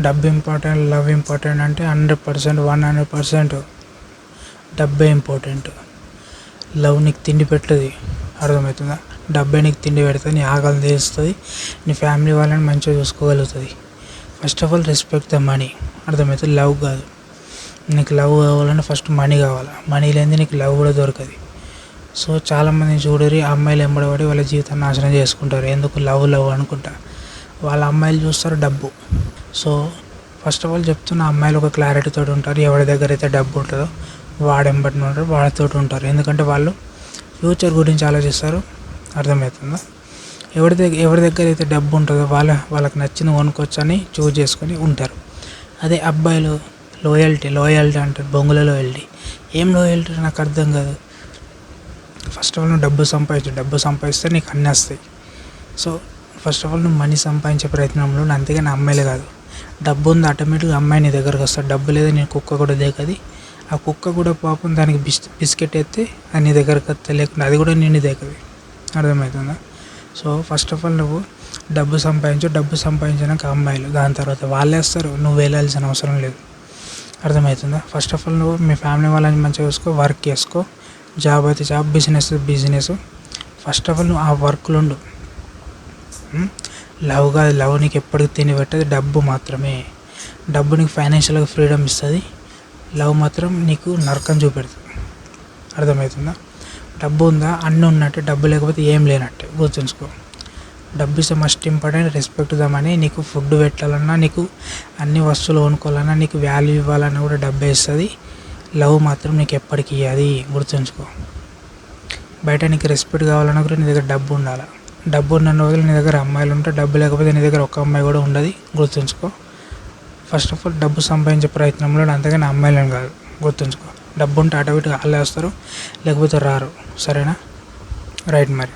డబ్బు important love important అంటే hundred percent one hundred percent. డబ్బే ఇంపార్టెంట్. లవ్ నీకు తిండి పెట్టదు అర్థమవుతుందా? డబ్బే నీకు తిండి పెడుతుంది నీ ఆకలి తీరుస్తుంది నీ ఫ్యామిలీ వాళ్ళని మంచిగా చూసుకోగలుగుతుంది. First of all respect the money అర్థమవుతుంది? లవ్ కాదు. నీకు లవ్ కావాలంటే ఫస్ట్ మనీ కావాలి? మనీ లేనిది నీకు లవ్ కూడా దొరకదు. సో చాలామంది చూడరు అమ్మాయిలు ఎంబడబడి వాళ్ళ జీవితాన్ని నాశనం చేసుకుంటారు. ఎందుకు? లవ్ లవ్ అనుకుంటా. వాళ్ళ అమ్మాయిలు చూస్తారు డబ్బు. సో ఫస్ట్ ఆఫ్ ఆల్ చెప్తున్న అమ్మాయిలు ఒక క్లారిటీతో ఉంటారు. ఎవరి దగ్గర అయితే డబ్బు ఉంటుందో వాడెంబటి ఉంటారు వాళ్ళతో ఉంటారు. ఎందుకంటే వాళ్ళు ఫ్యూచర్ గురించి ఆలోచిస్తారు. అర్థమవుతుందా? ఎవరి దగ్గర ఎవరి దగ్గర అయితే డబ్బు ఉంటుందో వాళ్ళ వాళ్ళకి నచ్చింది కొనుక్కోవచ్చు అని చూజ్ చేసుకొని ఉంటారు. అదే అబ్బాయిలు లోయల్టీ లోయల్టీ అంటారు బొంగుల లోయల్టీ ఏం లోయల్టీ నాకు అర్థం కాదు. ఫస్ట్ ఆఫ్ ఆల్ నువ్వు డబ్బు సంపాదించు డబ్బు సంపాదిస్తే నీకు అన్నీ వస్తాయి. సో ఫస్ట్ ఆఫ్ ఆల్ నువ్వు మనీ సంపాదించే ప్రయత్నంలో ఉండు. అంతేగాని అమ్మాయిలు కాదు. డబ్బు ఉంది ఆటోమేటిక్గా అమ్మాయి నీ దగ్గరకు వస్తాడు. డబ్బు లేదా నీ కుక్క కూడా దేకది. ఆ కుక్క కూడా పాపం దానికి బిస్ బిస్కెట్ ఎత్తే అది నీ దగ్గరకు వస్తే లేకుండా అది కూడా నేను దేకది. అర్థమవుతుందా? సో ఫస్ట్ ఆఫ్ ఆల్ నువ్వు డబ్బు సంపాదించు డబ్బు సంపాదించినాక అమ్మాయిలు. దాని తర్వాత వాళ్ళే వస్తారు నువ్వు వెళ్ళాల్సిన అవసరం లేదు. అర్థమవుతుందా? ఫస్ట్ ఆఫ్ ఆల్ నువ్వు మీ ఫ్యామిలీ వాళ్ళని మంచిగా చూసుకో వర్క్ చేసుకో. జాబ్ అయితే job business business first of all నువ్వు ఆ వర్క్లో ఉండు. లవ్ కాదు లవ్ నీకు ఎప్పటికి తిని పెట్టదు డబ్బు మాత్రమే. డబ్బు నీకు ఫైనాన్షియల్గా ఫ్రీడమ్ ఇస్తుంది. లవ్ మాత్రం నీకు నరకం చూపెడుతుంది. అర్థమవుతుందా? డబ్బు ఉందా? అన్నీ ఉన్నట్టే డబ్బు లేకపోతే ఏం లేనట్టే. గుర్తుంచుకో. డబ్బు ఇస్ మస్ట్ ఇంపార్టెంట్ రెస్పెక్ట్ ఇద్దామని నీకు ఫుడ్ పెట్టాలన్నా నీకు అన్ని వస్తువులు కొనుక్కోవాలన్నా నీకు వాల్యూ ఇవ్వాలన్నా కూడా డబ్బే ఇస్తుంది. లవ్ మాత్రం నీకు ఎప్పటికీ ఇవ్వది గుర్తుంచుకో. బయట నీకు రెస్పెక్ట్ కావాలన్నా కూడా నీ దగ్గర డబ్బు ఉండాలి? డబ్బు ఉన్న రోజులు నీ దగ్గర అమ్మాయిలు ఉంటే డబ్బు లేకపోతే నీ దగ్గర ఒక్క అమ్మాయి కూడా ఉండదు. గుర్తుంచుకో. ఫస్ట్ ఆఫ్ ఆల్ డబ్బు సంపాదించే ప్రయత్నంలో అంతగానే అమ్మాయిలను కాదు. గుర్తుంచుకో. డబ్బు ఉంటే ఆటోమేటిక్గా వాళ్ళే వస్తారు లేకపోతే రారు. సరేనా? రైట్ మరి.